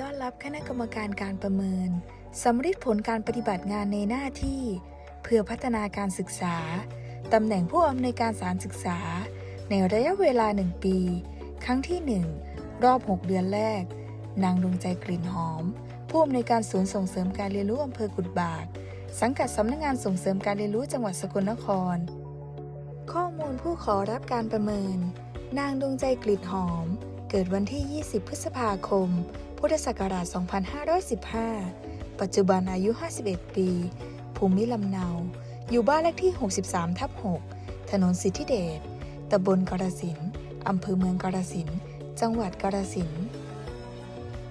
ต้อนรับคณะกรรมการการประเมินสำริดผลการปฏิบัติงานในหน้าที่ เพื่อพัฒนาการศึกษา ตำแหน่งผู้อำนวยการสารศึกษา ในระยะเวลา 1 ปี ครั้งที่ 1 รอบ 6 เดือนแรก นางดวงใจกลิ่นหอม ผู้อำนวยการศูนย์ส่งเสริมการเรียนรู้อำเภอกุดบาก สังกัดสำนักงานส่งเสริมการเรียนรู้จังหวัดสกลนคร ข้อมูลผู้ขอรับการประเมิน นางดวงใจกลิ่นหอม เกิดวันที่ 20 พฤษภาคม พุทธศักราช 2515 ปัจจุบันอายุ 51 ปี ภูมิลำเนา อยู่บ้านเลขที่ 63 ทับ 6 ถนนสิทธิเดชตำบลกาฬสินธุ์อำเภอเมืองกาฬสินธุ์จังหวัดกาฬสินธุ์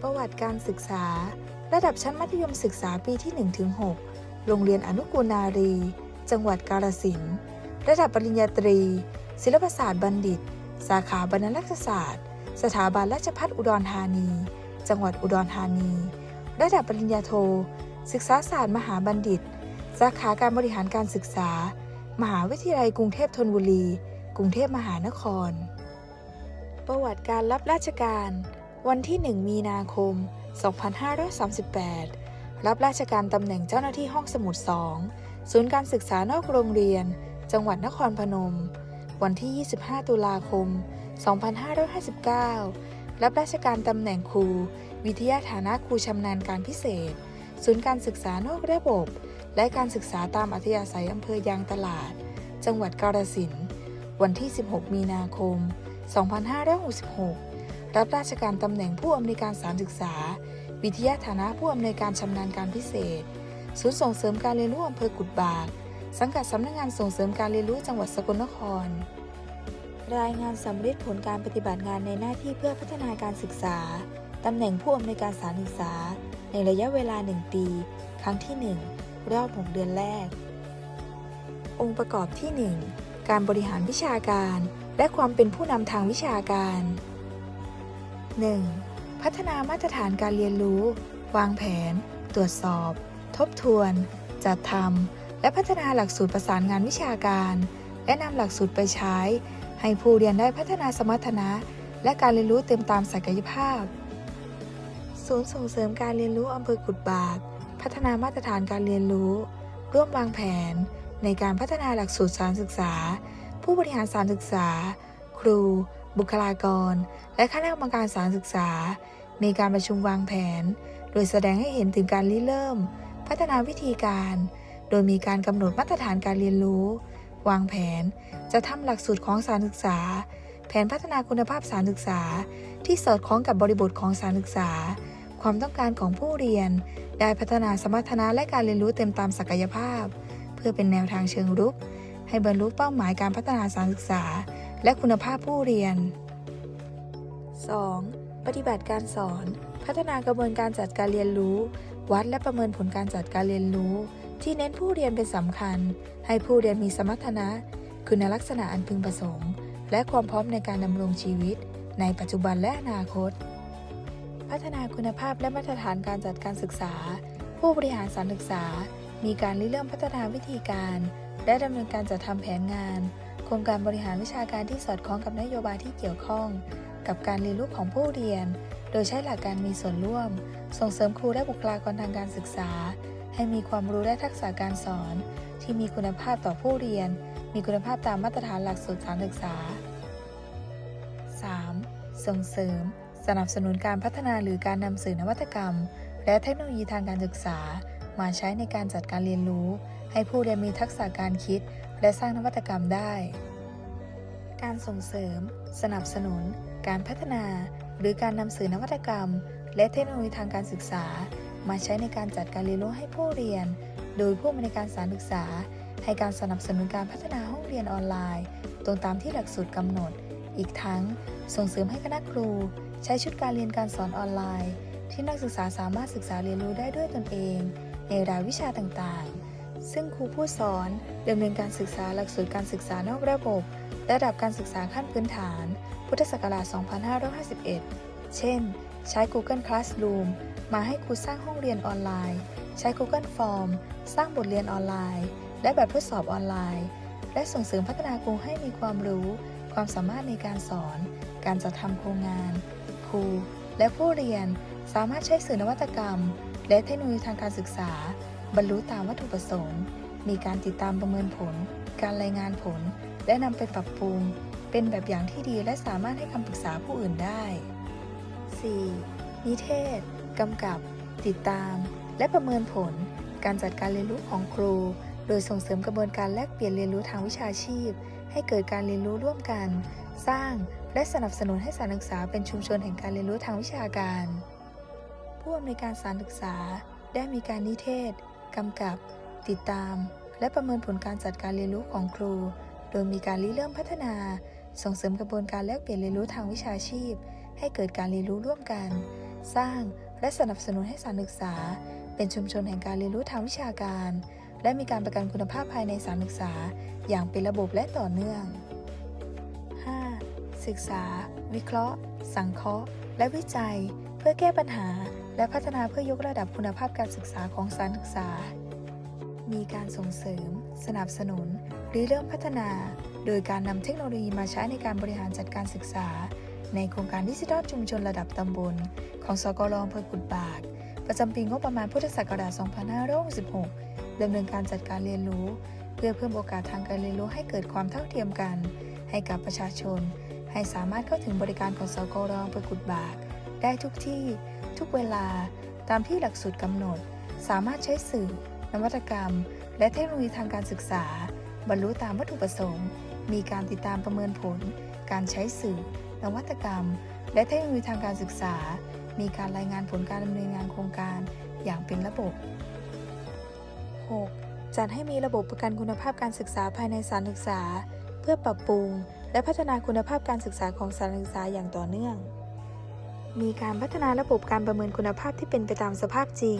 ประวัติการศึกษา ระดับชั้นมัธยมศึกษาปีที่ 1-6 โรงเรียนอนุกูลนารี จังหวัดกาฬสินธุ์ระดับปริญญาตรี ศิลปศาสตร์บัณฑิต สาขาบรรณารักษศาสตร์ สถาบันราชภัฏอุดรธานี จังหวัดอุดรธานี ระดับปริญญาโท ศึกษาศาสตร์มหาบัณฑิต สาขาการบริหารการศึกษา มหาวิทยาลัยกรุงเทพธนบุรี กรุงเทพมหานคร ประวัติการรับราชการ วันที่ 1 มีนาคม 2538 รับราชการตำแหน่งเจ้าหน้าที่ห้องสมุด 2 ศูนย์การศึกษานอกโรงเรียน จังหวัดนครพนม วันที่ 25 ตุลาคม 2559 รับราชการตำแหน่งครู วิทยาฐานะครูชำนาญการพิเศษ ศูนย์การศึกษานอกระบบ และการศึกษาตามอัธยาศัยอำเภอยางตลาด จังหวัดกาฬสินธุ์วันที่ 16 มีนาคม 2566 รับราชการตำแหน่งผู้อำนวยการสารศึกษา วิทยาฐานะผู้อำนวยการชำนาญการพิเศษ ศูนย์ส่งเสริมการเรียนรู้อำเภอกุดบาก สังกัดสำนักงานส่งเสริมการเรียนรู้จังหวัดสกลนคร รายงานสำเร็จผลการปฏิบัติงานในหน้าที่เพื่อพัฒนาการศึกษา ตำแหน่งผู้อำนวยการสารศึกษา ในระยะเวลา 1 ปี ครั้งที่ 1 รอบ 6 เดือนแรก องค์ประกอบที่ 1 การบริหารวิชาการ และความเป็นผู้นำทางวิชาการ 1. พัฒนามาตรฐานการเรียนรู้ วางแผน ตรวจสอบ ทบทวน จัดทำและพัฒนาหลักสูตรประสานงานวิชาการ และนำหลักสูตรไปใช้ ให้ผู้เรียนได้พัฒนาสมรรถนะ และการเรียนรู้เต็มตามศักยภาพ ศูนย์ส่งเสริมการเรียนรู้อำเภอกุดบาก พัฒนามาตรฐานการเรียนรู้ ร่วมวางแผน ในการพัฒนาหลักสูตรสารศึกษา ผู้บริหารสารศึกษา ครู บุคลากร และคณะกรรมการสารศึกษามีการประชุมวางแผน โดยแสดงให้เห็นถึงการริเริ่ม พัฒนาวิธีการ โดยมีการกำหนดมาตรฐานการเรียนรู้ วางแผน จะทำหลักสูตรของสารศึกษา แผนพัฒนาคุณภาพสารศึกษา ที่สอดคล้องกับบริบทของสารศึกษา ความต้องการของผู้เรียน ได้พัฒนาสมรรถนะและการเรียนรู้เต็มตามศักยภาพ เพื่อเป็นแนวทางเชิงรุก ให้บรรลุเป้าหมายการพัฒนาสารศึกษา และคุณภาพผู้เรียน 2. ปฏิบัติการสอน พัฒนากระบวนการจัดการเรียนรู้ วัดและประเมินผลการจัดการเรียนรู้ ที่เน้นผู้เรียนเป็นสำคัญ ให้ผู้เรียนมีสมรรถนะ คุณลักษณะอันพึงประสงค์ และความพร้อมในการดำรงชีวิต ในปัจจุบันและอนาคต พัฒนาคุณภาพและมาตรฐานการจัดการศึกษา ผู้บริหารสารศึกษา มีการริเริ่มพัฒนาวิธีการ และดำเนินการจัดทำแผนงาน โครงการบริหารวิชาการที่สอดคล้องกับนโยบายที่เกี่ยวข้อง กับการเรียนรู้ของผู้เรียน โดยใช้หลักการมีส่วนร่วม ส่งเสริมครูและบุคลากรทางการศึกษา ให้มีความรู้และทักษะการสอน ที่มีคุณภาพต่อผู้เรียน มีคุณภาพตามมาตรฐานหลักสูตรการศึกษา 3. ส่งเสริม สนับสนุนการพัฒนาหรือการนำสื่อนวัตกรรม และเทคโนโลยีทางการศึกษา มาใช้ในการจัดการเรียนรู้ ให้ผู้เรียนมีทักษะการคิด และสร้างนวัตกรรมได้ การส่งเสริม สนับสนุน การพัฒนา หรือการนำสื่อนวัตกรรม และเทคโนโลยีทางการศึกษา มาใช้ในการจัดการเรียนรู้ให้ผู้เรียน โดยผู้อำนการสารศึกษา ให้การสนับสนุนการพัฒนาห้องเรียนออนไลน์ ตรงตามที่หลักสูตรกำหนด อีกทั้ง ส่งเสริมให้คณะครู ใช้ชุดการเรียนการสอนออนไลน์ ที่นักศึกษาสามารถศึกษาเรียนรู้ได้ด้วยตนเอง ในรายวิชาต่างๆ ซึ่งครูผู้สอนดำเนินการศึกษาหลักสูตรการศึกษานอกระบบ ระดับการศึกษาขั้นพื้นฐาน พุทธศักราช 2551 เช่น ใช้ Google Classroom มาให้ครูสร้างห้องเรียนออนไลน์ ใช้ Google Form สร้างบทเรียนออนไลน์ และแบบทดสอบออนไลน์ และส่งเสริมพัฒนาครูให้มีความรู้ ความสามารถในการสอน การจัดทำโครงงาน ครู และผู้เรียนสามารถใช้สื่อนวัตกรรม และเทคโนโลยีทางการศึกษา บรรลุตามวัตถุประสงค์ มีการติดตามประเมินผล การรายงานผล และนำไปปรับปรุง เป็นแบบอย่างที่ดีและสามารถให้คำปรึกษาผู้อื่นได้ 4. นิเทศ กำกับ ติดตาม และประเมินผล การจัดการเรียนรู้ของครู โดยส่งเสริมกระบวนการแลกเปลี่ยนเรียนรู้ทางวิชาชีพ ให้เกิดการเรียนรู้ร่วมกัน สร้าง และสนับสนุนให้สถานศึกษาเป็นชุมชนแห่งการเรียนรู้ทางวิชาการ ผู้อำนวยการสถานศึกษา ได้มีการนิเทศ กำกับ ติดตาม และประเมินผลการจัดการเรียนรู้ของครู โดยมีการริเริ่มพัฒนา ส่งเสริมกระบวนการแลกเปลี่ยนเรียนรู้ทางวิชาชีพ ให้เกิดการเรียนรู้ร่วมกัน สร้างและสนับสนุนให้สานศึกษา เป็นชุมชนแห่งการเรียนรู้ทางวิชาการ และมีการประกันคุณภาพภายในสานศึกษา อย่างเป็นระบบและต่อเนื่อง 5. ศึกษา วิเคราะห์ สังเคราะห์ และวิจัย เพื่อแก้ปัญหา และพัฒนาเพื่อยกระดับคุณภาพการศึกษาของสานศึกษา มีการส่งเสริม สนับสนุน หรือเริ่มพัฒนา โดยการนำเทคโนโลยีมาใช้ในการบริหารจัดการศึกษา ในโครงการดิจิทัลชุมชนระดับตำบล ของสกลอำเภอกุดบาก ประจำปีงบประมาณพุทธศักราช 2566ดำเนินการจัดการเรียนรู้ เพื่อเพิ่มโอกาสทางการเรียนรู้ให้เกิดความเท่าเทียมกัน ให้กับประชาชน ให้สามารถเข้าถึงบริการของสกลอำเภอกุดบาก ได้ทุกที่ ทุกเวลา ตามที่หลักสูตรกำหนด สามารถใช้สื่อ นวัตกรรม และเทคโนโลยีทางการศึกษา บรรลุตามวัตถุประสงค์ มีการติดตามประเมินผล การใช้สื่อ นวัตกรรม และเทคโนโลยีทางการศึกษา มีการรายงานผลการดำเนินงานโครงการอย่างเป็นระบบ 6. จัดให้มีระบบประกันคุณภาพการศึกษาภายในสถานศึกษา เพื่อปรับปรุง และพัฒนาคุณภาพการศึกษาของสถานศึกษาอย่างต่อเนื่อง มีการพัฒนาระบบการประเมินคุณภาพที่เป็นไปตามสภาพจริง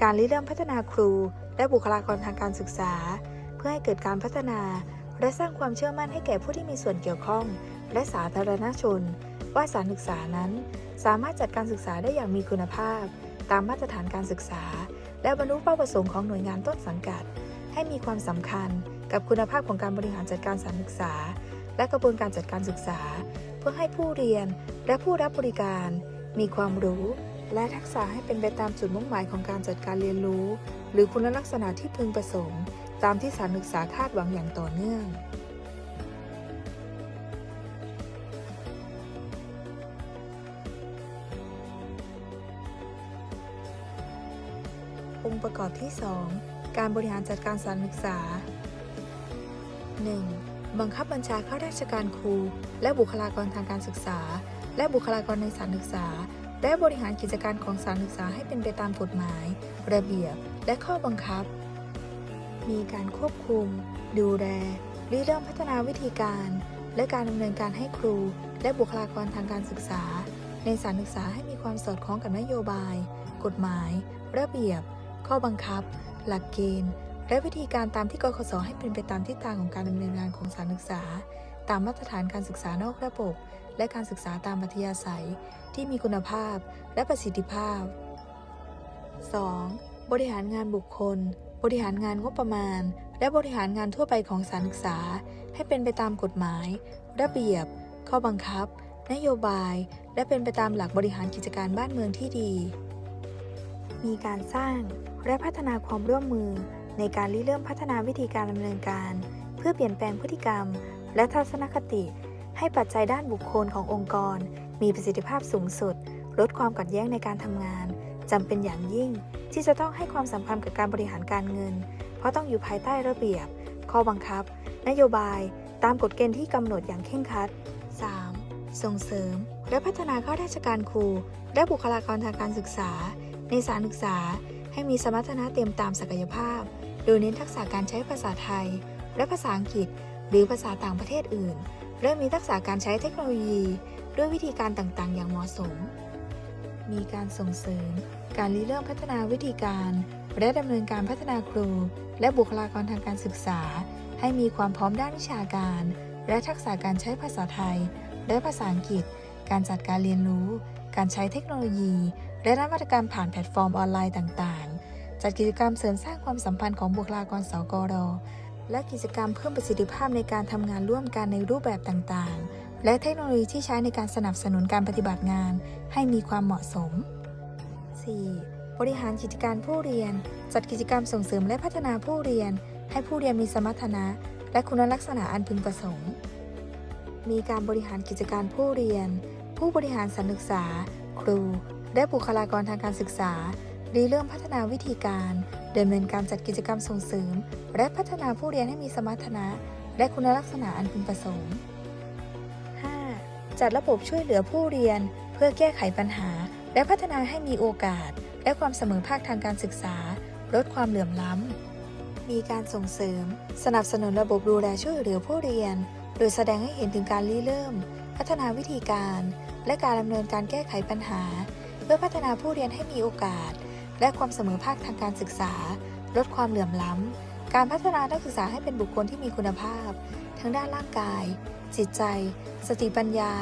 การริเริ่มพัฒนาครู และบุคลากรทางการศึกษา เพื่อให้เกิดการพัฒนา และสร้างความเชื่อมั่นให้แก่ผู้ที่มีส่วนเกี่ยวข้อง และสาธารณชน ว่าสานศึกษานั้น สามารถจัดการศึกษาได้อย่างมีคุณภาพ ตามมาตรฐานการศึกษา และบรรลุเป้าประสงค์ของหน่วยงานต้นสังกัด ให้มีความสำคัญกับคุณภาพของการบริหารจัดการสานศึกษา และกระบวนการจัดการศึกษา เพื่อให้ผู้เรียนและผู้รับบริการ มีความรู้ และทักษะให้เป็นไปตามจุดมุ่งหมายของการจัดการเรียนรู้ หรือคุณลักษณะที่พึงประสงค์ ตามที่สานศึกษาคาดหวังอย่างต่อเนื่อง กอบที่ 2 การบริหารจัดการสานศึกษา 1. บังคับบัญชาข้าราชการครู และบุคลากรทางการศึกษา และบุคลากรในสานศึกษา และบริหารกิจการของสานศึกษาให้เป็นไปตามกฎหมาย ระเบียบ และข้อบังคับ มีการควบคุม ดูแลริเริ่มพัฒนาวิธีการ และการดำเนินการให้ครู และบุคลากรทางการศึกษา ในสานศึกษาให้มีความสอดคล้องกับนโยบาย กฎหมาย ระเบียบ ข้อบังคับ หลักเกณฑ์ และวิธีการตามที่กคสให้เป็นไปตามทิศทางของการดำเนินงานของสถานศึกษา ตามมาตรฐานการศึกษานอกระบบ และการศึกษาตามมัธยาศัย ที่มีคุณภาพและประสิทธิภาพ 2. บริหารงานบุคคล บริหารงานงบประมาณ และบริหารงานทั่วไปของสถานศึกษา ให้เป็นไปตามกฎหมาย ระเบียบ ข้อบังคับ นโยบาย และเป็นไปตามหลักบริหารกิจการบ้านเมืองที่ดี มีการสร้าง และพัฒนาความร่วมมือ ในการริเริ่มพัฒนาวิธีการดำเนินการ เพื่อเปลี่ยนแปลงพฤติกรรม และทัศนคติ ให้ปัจจัยด้านบุคคลขององค์กร มีประสิทธิภาพสูงสุด ลดความขัดแย้งในการทำงานจำเป็นอย่างยิ่ง ที่จะต้องให้ความสำคัญกับการบริหารการเงิน เพราะต้องอยู่ภายใต้ระเบียบ ข้อบังคับ นโยบาย ตามกฎเกณฑ์ที่กำหนดอย่างเคร่งครัด 3. ส่งเสริม และพัฒนาข้าราชการครู และบุคลากรทางการศึกษา ในสานศึกษา ให้มีสมรรถนะเต็มตามศักยภาพ โดยเน้นทักษะการใช้ภาษาไทย และภาษาอังกฤษ หรือภาษาต่างประเทศอื่น และมีทักษะการใช้เทคโนโลยี ด้วยวิธีการต่างๆ อย่างเหมาะสม มีการส่งเสริม การริเริ่มพัฒนาวิธีการ และดำเนินการพัฒนาครู และบุคลากรทางการศึกษา ให้มีความพร้อมด้านวิชาการ และทักษะการใช้ภาษาไทย และภาษาอังกฤษ การจัดการเรียนรู้ การใช้เทคโนโลยี และนวัตกรรมผ่านแพลตฟอร์มออนไลน์ต่างๆ จัดกิจกรรมเสริมสร้างความสัมพันธ์ของบุคลากรสกร และกิจกรรมเพิ่มประสิทธิภาพในการทำงานร่วมกันในรูปแบบต่างๆ และเทคโนโลยีที่ใช้ในการสนับสนุนการปฏิบัติงาน ให้มีความเหมาะสม 4. บริหารกิจการผู้เรียน จัดกิจกรรมส่งเสริมและพัฒนาผู้เรียน ให้ผู้เรียนมีสมรรถนะ และคุณลักษณะอันพึงประสงค์ มีการบริหารกิจการผู้เรียน ผู้บริหารสถานศึกษา ครู และบุคลากรทางการศึกษา ริเริ่มพัฒนาวิธีการดำเนินการจัดกิจกรรมส่งเสริม และพัฒนาผู้เรียนให้มีสมรรถนะ และคุณลักษณะอันพึงประสงค์ 5. จัดระบบช่วยเหลือผู้เรียน เพื่อแก้ไขปัญหา และพัฒนาให้มีโอกาส และความเสมอภาคทางการศึกษา ลดความเหลื่อมล้ำ มีการส่งเสริม สนับสนุนระบบดูแลช่วยเหลือผู้เรียน โดยแสดงให้เห็นถึงการริเริ่ม พัฒนาวิธีการ และการดำเนินการแก้ไขปัญหา เพื่อพัฒนาผู้เรียนให้มีโอกาส และความเสมอภาคทางการศึกษา ลดความเหลื่อมล้ำ การพัฒนานักศึกษาให้เป็นบุคคลที่มีคุณภาพ ทั้งด้านร่างกาย จิตใจ สติปัญญา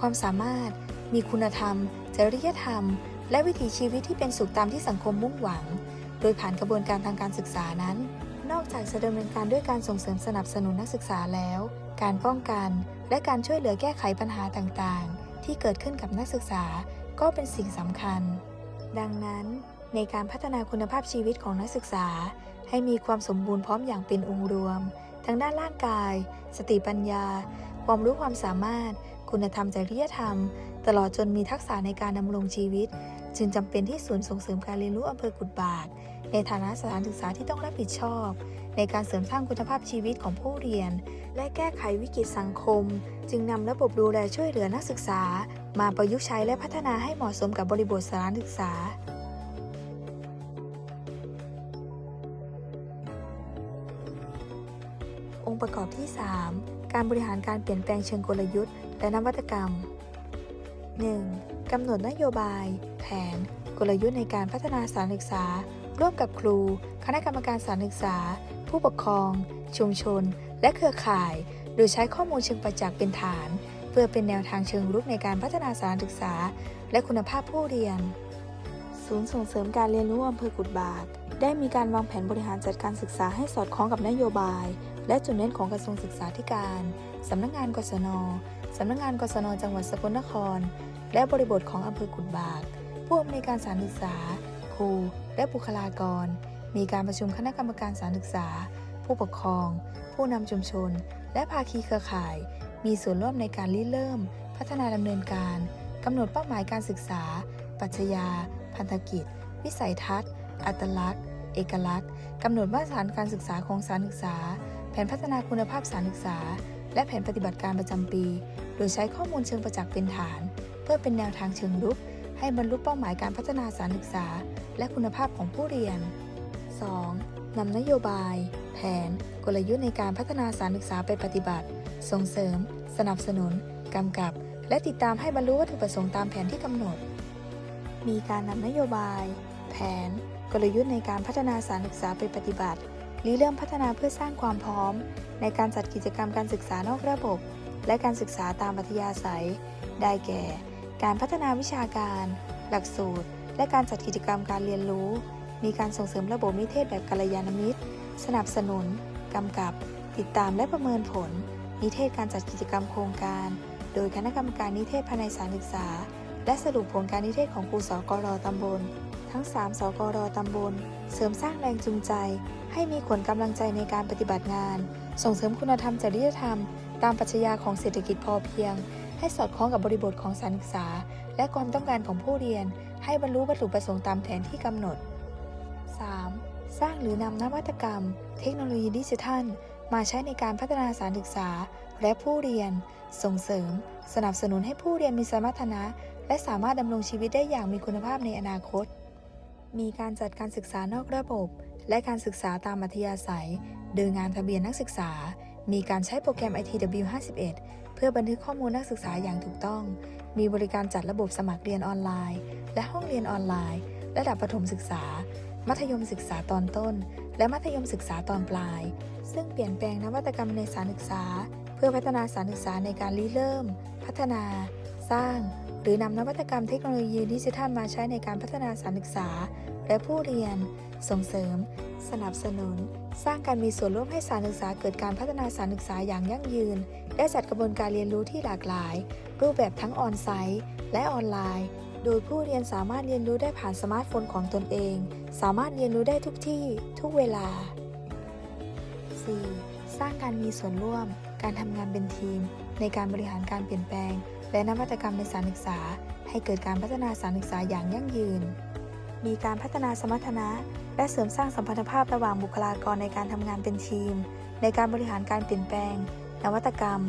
ความสามารถ มีคุณธรรม จริยธรรม และวิถีชีวิตที่เป็นสุขตามที่สังคมมุ่งหวัง โดยผ่านกระบวนการทางการศึกษานั้น นอกจากจะดำเนินการด้วยการส่งเสริมสนับสนุนนักศึกษาแล้ว การป้องกัน และการช่วยเหลือแก้ไขปัญหาต่างๆ ที่เกิดขึ้นกับนักศึกษาก็เป็นสิ่งสำคัญ ดังนั้น ในการพัฒนาคุณภาพชีวิตของนักศึกษา ให้มีความสมบูรณ์พร้อมอย่างเป็นองค์รวม ทั้งด้านร่างกาย สติปัญญา ความรู้ความสามารถ คุณธรรมจริยธรรม ตลอดจนมีทักษะในการดำรงชีวิต จึงจำเป็นที่ศูนย์ส่งเสริมการเรียนรู้อำเภอกุดบาก ในฐานะสถานศึกษาที่ต้องรับผิดชอบ ในการเสริมสร้างคุณภาพชีวิตของผู้เรียน และแก้ไขวิกฤตสังคม จึงนำระบบดูแลช่วยเหลือนักศึกษา มาประยุกต์ใช้และพัฒนาให้เหมาะสมกับบริบทสถานศึกษา องค์ประกอบที่ 3 การบริหารการเปลี่ยนแปลงเชิงกลยุทธ์ และนวัตกรรม 1. กำหนดนโยบาย แผน กลยุทธ์ในการพัฒนาสานศึกษา ร่วมกับครู คณะกรรมการสานศึกษา ผู้ปกครอง ชุมชน และเครือข่าย โดยใช้ข้อมูลเชิงประจักษ์เป็นฐาน เพื่อเป็นแนวทางเชิงรุกในการพัฒนาสานศึกษา และคุณภาพผู้เรียน ศูนย์ส่งเสริมการเรียนรู้อำเภอกุดบากได้มีการวางแผนบริหารจัดการศึกษาให้สอดคล้องกับนโยบาย และจุดเน้นของกระทรวงศึกษาธิการ สำนักงานกศน สำนักงานกศน จังหวัดสกลนคร และบริบทของอำเภอกุดบาก ผู้อำนวยการสานศึกษา ครู และบุคลากร มีการประชุมคณะกรรมการสานศึกษา ผู้ปกครอง ผู้นำชุมชน และภาคีเครือข่าย มีส่วนร่วมในการริเริ่ม พัฒนาดำเนินการกำหนดเป้าหมายการศึกษาปรัชญาพันธกิจ วิสัยทัศน์ อัตลักษณ์ เอกลักษณ์กำหนดมาตรฐานการศึกษาของสานศึกษา แผนพัฒนาคุณภาพสานศึกษา และแผนปฏิบัติการประจำปี โดยใช้ข้อมูลเชิงประจักษ์เป็นฐาน เพื่อเป็นแนวทางเชิงรุก ให้บรรลุเป้าหมายการพัฒนาสานศึกษา และคุณภาพของผู้เรียน 2. นำนโยบาย แผน กลยุทธ์ในการพัฒนาสานศึกษาไปปฏิบัติ ส่งเสริม สนับสนุน กำกับ และติดตามให้บรรลุวัตถุประสงค์ตามแผนที่กำหนด มีการนำนโยบาย แผน กลยุทธ์ในการพัฒนาสานศึกษาไปปฏิบัติ ริเริ่มพัฒนาเพื่อสร้างความพร้อม ในการจัดกิจกรรมการศึกษานอกระบบ และการศึกษาตามอัธยาศัย ได้แก่ การพัฒนาวิชาการ หลักสูตร และการจัดกิจกรรมการเรียนรู้ มีการส่งเสริมระบบนิเทศแบบกัลยาณมิตร สนับสนุน กำกับ ติดตามและประเมินผล นิเทศการจัดกิจกรรมโครงการ โดยคณะกรรมการนิเทศภายในสถานศึกษา และสรุปผลการนิเทศของครูสกรตำบล ทั้ง 3 สกรตำบล เสริมสร้างแรงจูงใจ ให้มีขวนกำลังใจในการปฏิบัติงาน ส่งเสริมคุณธรรมจริยธรรม ตามปรัชญาของเศรษฐกิจพอเพียง ให้สอดคล้องกับบริบทของสานศึกษา และความต้องการของผู้เรียน ให้บรรลุวัตถุประสงค์ตามแผนที่กำหนด 3. สร้างหรือนำนวัตกรรม เทคโนโลยีดิจิทัล มาใช้ในการพัฒนาสานศึกษา และผู้เรียน ส่งเสริม สนับสนุนให้ผู้เรียนมีสมรรถนะ และสามารถดำรงชีวิตได้อย่างมีคุณภาพในอนาคต มีการจัดการศึกษานอกระบบ และการศึกษาตามอัธยาศัย โดยงานทะเบียนนักศึกษา มีการใช้โปรแกรม ITW51 เพื่อบันทึกข้อมูลนักศึกษาอย่างถูกต้อง มีบริการจัดระบบสมัครเรียนออนไลน์ และห้องเรียนออนไลน์ ระดับประถมศึกษา มัธยมศึกษาตอนต้น และมัธยมศึกษาตอนปลาย ซึ่งเปลี่ยนแปลงนวัตกรรมในสานศึกษา เพื่อพัฒนาสานศึกษาในการริเริ่ม พัฒนา สร้าง หรือนำนวัตกรรมเทคโนโลยีดิจิทัลมาใช้ในการพัฒนาสานศึกษา และผู้เรียน ส่งเสริม สนับสนุน สร้างการมีส่วนร่วมให้สารศึกษาเกิดการพัฒนาสารศึกษาอย่างยั่งยืนได้จัดกระบวนการเรียนรู้ที่หลากหลาย รูปแบบทั้งออนไซต์และออนไลน์ โดยผู้เรียนสามารถเรียนรู้ได้ผ่านสมาร์ทโฟนของตนเอง สามารถเรียนรู้ได้ทุกที่ ทุกเวลา 4. สร้างการมีส่วนร่วม การทำงานเป็นทีม ในการบริหารการเปลี่ยนแปลง และนวัตกรรมในสารศึกษา ให้เกิดการพัฒนาสารศึกษาอย่างยั่งยืน มีการพัฒนาสมรรถนะ และเสริมสร้างสัมพันธภาพระหว่างบุคลากรในการทำงานเป็นทีม ในการบริหารการเปลี่ยนแปลง นวัตกรรม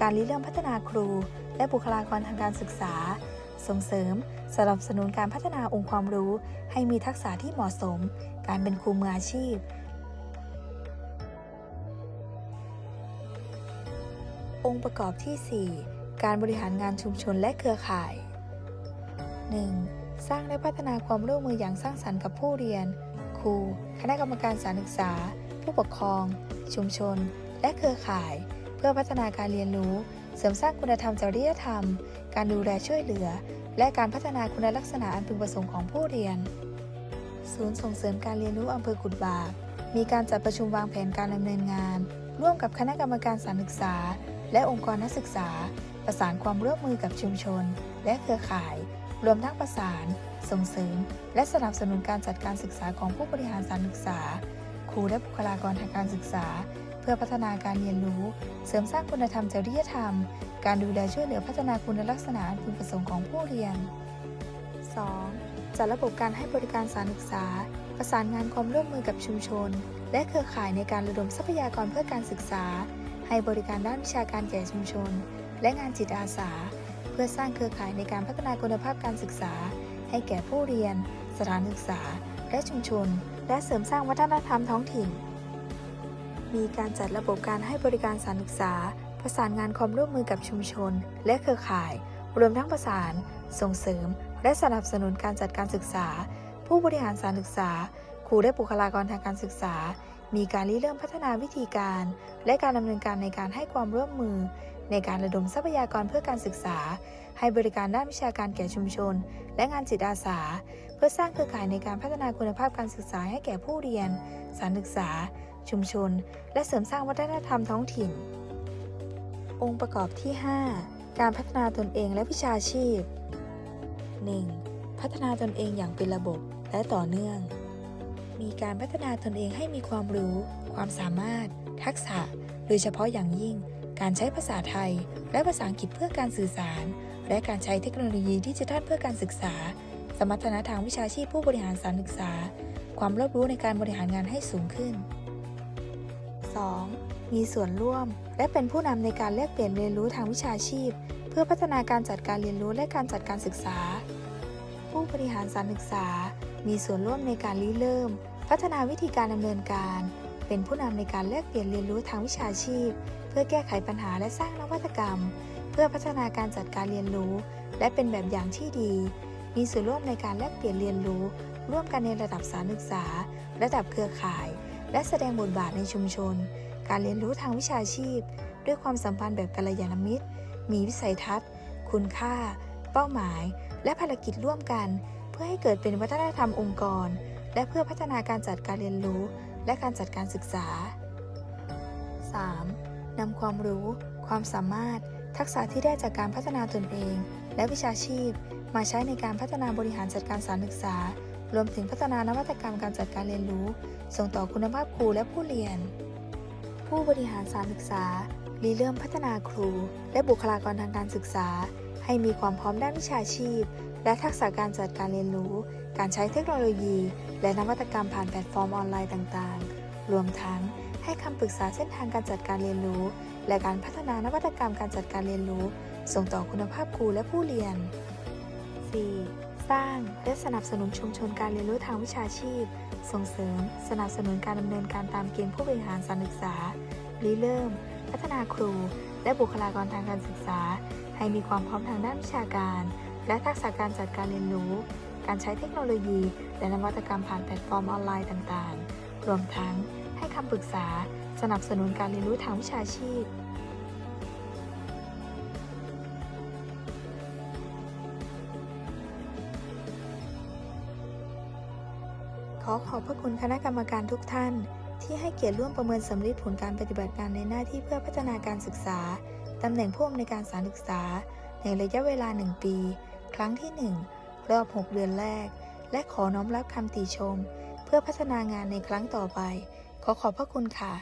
การริเริ่มพัฒนาครู และบุคลากรทางการศึกษา ส่งเสริมสนับสนุนการพัฒนาองค์ความรู้ ให้มีทักษะที่เหมาะสม การเป็นครูมืออาชีพองค์ประกอบที่ 4 การบริหารงานชุมชนและเครือข่าย 1. สร้างและพัฒนาความร่วมมืออย่างสร้างสรรค์กับผู้เรียน ครู คณะกรรมการสารศึกษา ผู้ปกครอง ชุมชน และเครือข่าย เพื่อพัฒนาการเรียนรู้ เสริมสร้างคุณธรรมจริยธรรม การดูแลช่วยเหลือ และการพัฒนาคุณลักษณะอันพึงประสงค์ของผู้เรียน ศูนย์ส่งเสริมการเรียนรู้อำเภอกุดบากมีการจัดประชุมวางแผนการดำเนินงาน ร่วมกับคณะกรรมการสารศึกษา และองค์กรนักศึกษา ประสานความร่วมมือกับชุมชน และเครือข่าย รวมทั้งประสาน ส่งเสริม และสนับสนุนการจัดการศึกษาของผู้บริหารสถารศึกษา ครูและบุคลากรทางการศึกษา เพื่อพัฒนาการเรียนรู้ เสริมสร้างคุณธรรมจริยธรรม การดูแลช่วยเหลือพัฒนาคุณลักษณะอันพึงประสงค์ของผู้เรียน 2. จัดระบบการให้บริการสถารศึกษา ประสานงานความร่วมมือกับชุมชน และเครือข่ายในการระดมทรัพยากรเพื่อการศึกษา ให้บริการด้านวิชาการแก่ชุมชน และงานจิตอาสา เพื่อสร้างเครือข่ายในการพัฒนาคุณภาพการศึกษา ให้แก่ผู้เรียน สถานศึกษา และชุมชน และเสริมสร้างวัฒนธรรมท้องถิ่น มีการจัดระบบการให้บริการสถานศึกษา ประสานงานความร่วมมือกับชุมชน และเครือข่าย รวมทั้งประสาน ส่งเสริม และสนับสนุนการจัดการศึกษา ผู้บริหารสถานศึกษา ครูและบุคลากรทางการศึกษามีการริเริ่มพัฒนาวิธีการ และการดำเนินการในการให้ความร่วมมือ ในการระดมทรัพยากรเพื่อการศึกษา ให้บริการด้านวิชาการแก่ชุมชน และงานจิตอาสา เพื่อสร้างเครือข่ายในการพัฒนาคุณภาพการศึกษาให้แก่ผู้เรียน สานศึกษา ชุมชน และเสริมสร้างวัฒนธรรมท้องถิ่น องค์ประกอบที่ 5 การพัฒนาตนเองและวิชาชีพ 1. พัฒนาตนเองอย่างเป็นระบบและต่อเนื่อง มีการพัฒนาตนเองให้มีความรู้ ความสามารถ ทักษะ โดยเฉพาะอย่างยิ่ง การใช้ภาษาไทย และภาษาอังกฤษเพื่อการสื่อสาร และการใช้เทคโนโลยีดิจิทัลเพื่อการศึกษา สมรรถนะทางวิชาชีพผู้บริหารสารศึกษา ความรอบรู้ในการบริหารงานให้สูงขึ้น 2. มีส่วนร่วม และเป็นผู้นำในการแลกเปลี่ยนเรียนรู้ทางวิชาชีพ เพื่อพัฒนาการจัดการเรียนรู้และการจัดการศึกษา ผู้บริหารสารศึกษา มีส่วนร่วมในการริเริ่ม พัฒนาวิธีการดำเนินการ เป็นผู้นำในการแลกเปลี่ยนเรียนรู้ทางวิชาชีพ เพื่อแก้ไขปัญหาและสร้างนวัตกรรม เพื่อพัฒนาการจัดการเรียนรู้ และเป็นแบบอย่างที่ดี มีส่วนร่วมในการแลกเปลี่ยนเรียนรู้ ร่วมกันในระดับสารศึกษา ระดับเครือข่าย และแสดงบทบาทในชุมชน การเรียนรู้ทางวิชาชีพ ด้วยความสัมพันธ์แบบกัลยาณมิตร มีวิสัยทัศน์ คุณค่า เป้าหมาย และภารกิจร่วมกัน เพื่อให้เกิดเป็นวัฒนธรรมองค์กร และเพื่อพัฒนาการจัดการเรียนรู้ และการจัดการศึกษา 3. นำความรู้ ความสามารถ ทักษะที่ได้จากการพัฒนาตนเอง และวิชาชีพ มาใช้ในการพัฒนาบริหารจัดการสารศึกษา รวมถึงพัฒนานวัตกรรมการจัดการเรียนรู้ ส่งต่อคุณภาพครูและผู้เรียน ผู้บริหารสารศึกษารีเริ่มพัฒนาครู และบุคลากรทางการศึกษา ให้มีความพร้อมด้านวิชาชีพ และทักษะการจัดการเรียนรู้ การใช้เทคโนโลยี และนวัตกรรมผ่านแพลตฟอร์มออนไลน์ต่างๆ รวมทั้งให้คำปรึกษาเส้นทางการจัดการเรียนรู้ และการพัฒนานวัตกรรมการจัดการเรียนรู้ ส่งต่อคุณภาพครูและผู้เรียน 4. สร้างและสนับสนุนชุมชนการเรียนรู้ทางวิชาชีพ ส่งเสริม สนับสนุนการดำเนินการตามเกณฑ์ผู้บริหารสารศึกษาริเริ่ม พัฒนาครู และบุคลากรทางการศึกษา ให้มีความพร้อมทางด้านวิชาการ และทักษะการจัดการเรียนรู้ การใช้เทคโนโลยี และนวัตกรรมผ่านแพลตฟอร์มออนไลน์ต่างๆ รวมทั้งให้คำปรึกษา สนับสนุนการเรียนรู้ทางวิชาชีพขอขอบพระคุณคณะกรรมการทุกท่าน ที่ให้เกียรติร่วมประเมินสำลิดผลการปฏิบัติงานในหน้าที่เพื่อพัฒนาการศึกษา ตำแหน่งผู้อำนวยการสารศึกษา ในระยะเวลา 1 ปี ครั้งที่ 1 รอบ 6 เดือนแรก และขอน้อมรับคำติชม เพื่อพัฒนางานในครั้งต่อไป ขอขอบพระคุณค่ะ